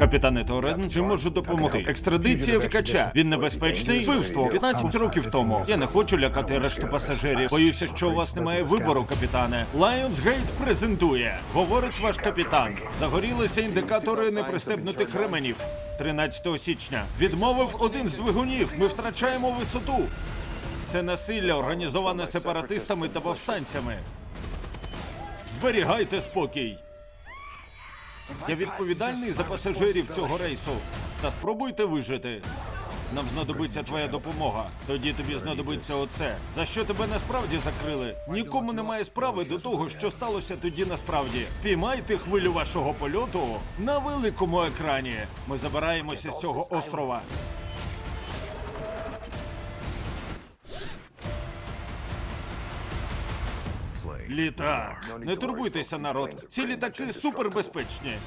Капітане Торен, чи можу допомогти? Екстрадиція втікача. Він небезпечний. Вбивство 15 років тому. Я не хочу лякати решту пасажирів. Боюся, що у вас немає вибору, капітане. Lionsgate презентує. Говорить ваш капітан. Загорілися індикатори непристебнутих ременів. 13 січня. Відмовив один з двигунів. Ми втрачаємо висоту. Це насилля, організоване сепаратистами та повстанцями. Зберігайте спокій. Я відповідальний за пасажирів цього рейсу. Та спробуйте вижити. Нам знадобиться твоя допомога. Тоді тобі знадобиться оце. За що тебе насправді закрили? Нікому немає справи до того, що сталося тоді насправді. Піймайте хвилю вашого польоту на великому екрані. Ми забираємося з цього острова. Літак. Не турбуйтеся, народ. Ці літаки супербезпечні.